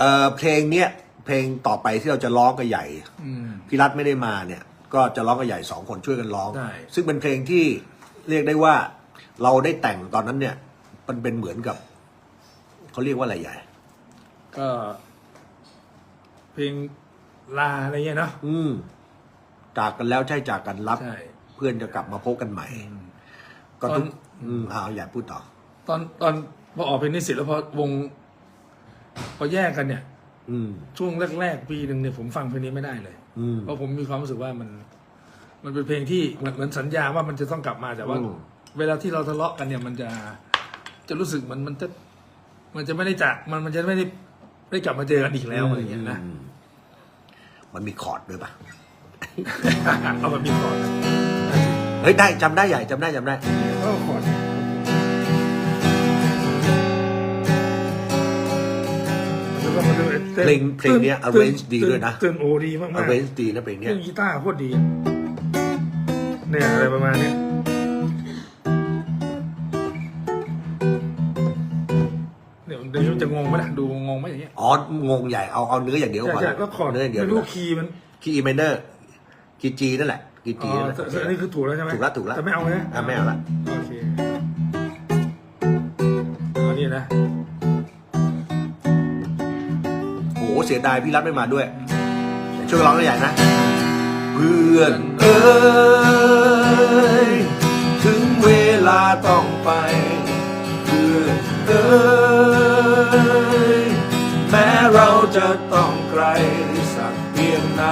เอ่อเพลงเนี้ยเพลงต่อไปที่เราจะร้องกับใหญ่อืม พี่รัฐไม่ได้มาเนี่ย ก็จะร้องกับใหญ่สองคนช่วยกันร้อง ได้ ซึ่งเป็นเพลงที่เรียกได้ว่า เราได้แต่งตอนนั้นเนี่ย มันเป็นเหมือนกับเขาเรียกว่าอะไรใหญ่ ก็ เพลงลาอะไรเงี้ยเนาะอืมจากกันแล้วใช่จากกันรับ ใช่ เพื่อนจะกลับมาพบกันใหม่ ก็ทุกตอน อืมเอาอย่าพูดต่อ ตอนตอนพอออกเพลงนี้เสร็จแล้วพอวงพ อแยกกันเนี่ย อืม ช่วงแรก ๆ ปีหนึ่งเนี่ยผมฟังเพลงนี้ไม่ได้เลย อืม เพราะผมมีความรู้สึกว่ามัน มันเป็นเพลงที่เหมือนเหมือนสัญญาว่ามันจะต้องกลับมาแต่ว่า อืม เวลาที่เราทะเลาะกันเนี่ย มันจะจะรู้สึกมันมันจะมันจะไม่ได้จากมันมันจะไม่ได้ไม่ได้กลับมาเจอกันอีกแล้วอะไรอย่างเงี้ยนะ อืมมันมีคอร์ดด้วยปะเอาแบบมีก่อนนะเฮ้ยได้จำได้ใหญ่จำได้จำได้ ก็ขอด เพลงเพลงเนี้ย arrange ดีด้วยนะเต้นโอดีมากเอาๆเวนดีนะเพลงเคเนี้ยรื่องกีตาร์โคตรดี เนี่ยอะไรประมาณเนี้ยเดี๋ยวเดี๋ยวจะงงไหมล่ะดูงงไหมอย่างเงี้ยอ๋องงใหญ่เอาเอาเนื้ออย่างเดียวใช่พอใช่ก็ขอดเนื้ออย่างเดียวไม่รู้คีย์มันคีย์ไมเนอร์คีย์จีนั่นแหละคีย์อ๋จีอนั่นแหละแต่แต่อันนี้คือถูกแล้วใช่ไหมถูกแล้วถูกแล้วแต่ไม่เอานะอะไม่เอาละโอเคเอานี่นะ เสียดายพี่รัฐไม่มาด้วย ช่วยร้องได้ใหญ่นะ เพื่อนเอ้ยถึงเวลาต้องไป เพื่อนเอ้ยแม้เราจะต้องไกลสักเพียงไหน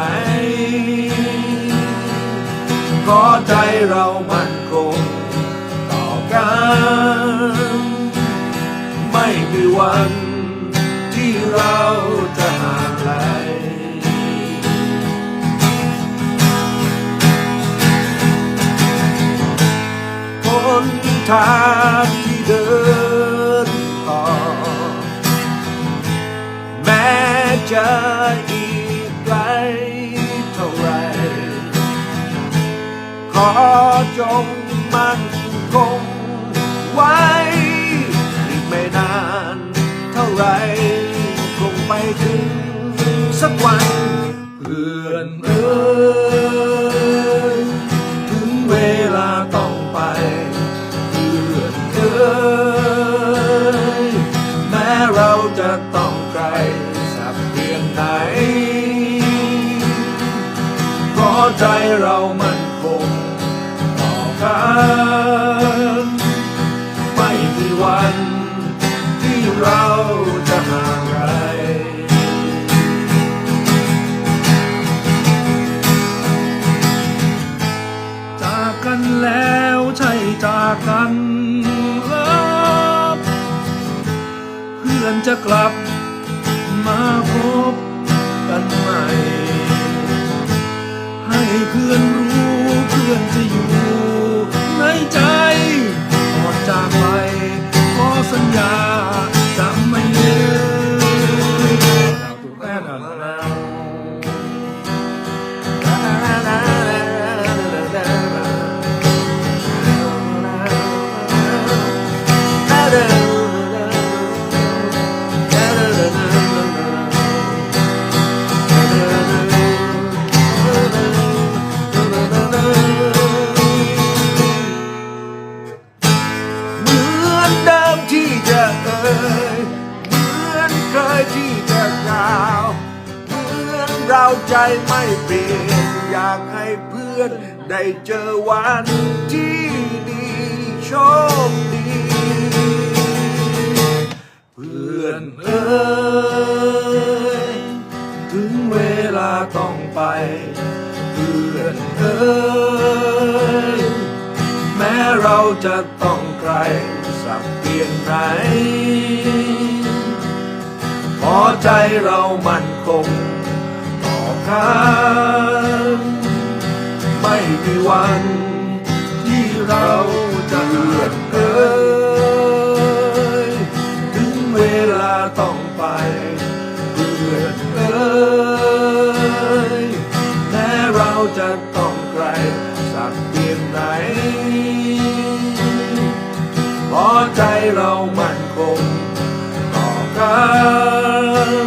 ขอใจเรามั่นคงต่อกัน ไม่มีวัน ทางที่เดินต่อ แม้จะอีกไกลเท่าไร ขอจงมั่นคงไว้อีกไม่นานเท่าไร คงไปถึงสักวันเพื่อนเอ้ย จะต้องไกลสักเพียงไหนขอใจเรามันคงต่อกันไม่มีวันที่เราจะห่างไกลจากกันแล้วใช่จากกัน จะกลับมาพบ อนเดิมที่จะเอ่ยเหมือนเคยที่จะกล่าวเหมือนเราใจไม่เปลี่ยนอยากให้เพื่อนได้เจอวันที่ดีโชคดีเพื่อนเอ้ยถึงเวลาต้องไปเพื่อนเอ้ยแม้เราจะต้องไกล สักเพียงไหนขอใจเรามันคงต่อกันไม่มีวันที่เรา เรามั่นคงต่อกัน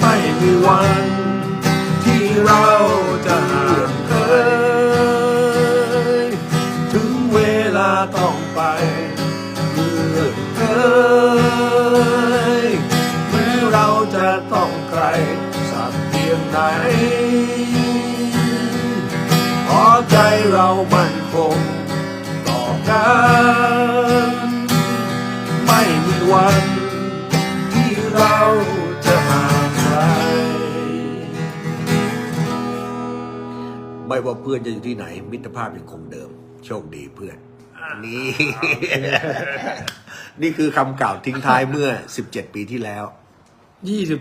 ไม่มีวันที่เราจะห่างเคยถึงเวลาต้องไปเมื่อเคยเมื่อเราจะต้องไกลสักเพียงไหนขอใจเรามั่นคง วันที่เราจะห่างไกลไม่ว่าเพื่อนจะอยู่ที่ไหน มิตรภาพยังคงเดิม โชคดีเพื่อนนี่ นี่คือคำกล่าวทิ้งท้ายเมื่อ 17 ปีที่แล้ว ยี่สิบ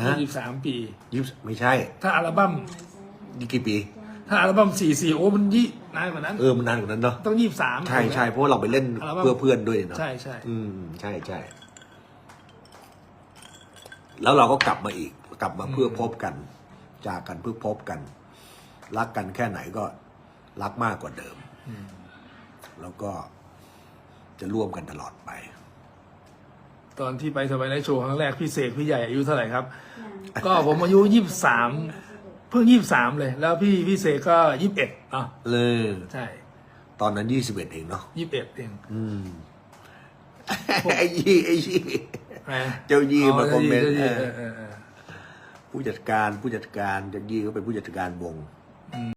ฮะยี่สิบสามปียี่สิบไม่ใช่ ถ้าอัลบั้มนี่กี่ปี ถ้าอัลบั้มสี่สี่โอ้มันยี่นานกว่านั้น เออมันนานกว่านั้นเนาะต้องยี่สิบสาม ใช่ใช่เพราะว่าเราไปเล่นอัลบั้ม เพื่อเพื่อนด้วยเนาะใช่ใช่อืมใช่ใช่แล้วเราก็กลับมาอีก กลับมาเพื่อพบกัน จากกันเพื่อพบกัน รักกันแค่ไหนก็รักมากกว่าเดิมแล้วก็จะร่วมกันตลอดไป ตอนที่ไปทำไมในโชว์ครั้งแรกพี่เสกพี่ใหญ่อายุเท่าไหร่ครับ ก็ผมอายุยี่สิบสามเพิ่งยี่สิบสามเลย แล้วพี่พี่เสกก็ยี่สิบเอ็ดเนาะเลยใช่ตอนนั้นยี่สิบเอ็ดเองเนาะยี่สิบเอ็ดเองอืมไอ้ยี่ไอ้ยี่นะเจ้ายี่มาคอมเมนต์จ้ายี่เออเออเออเออผู้จัดการผู้จัดการเจ้ายี่ก็เป็นผู้จัดการวง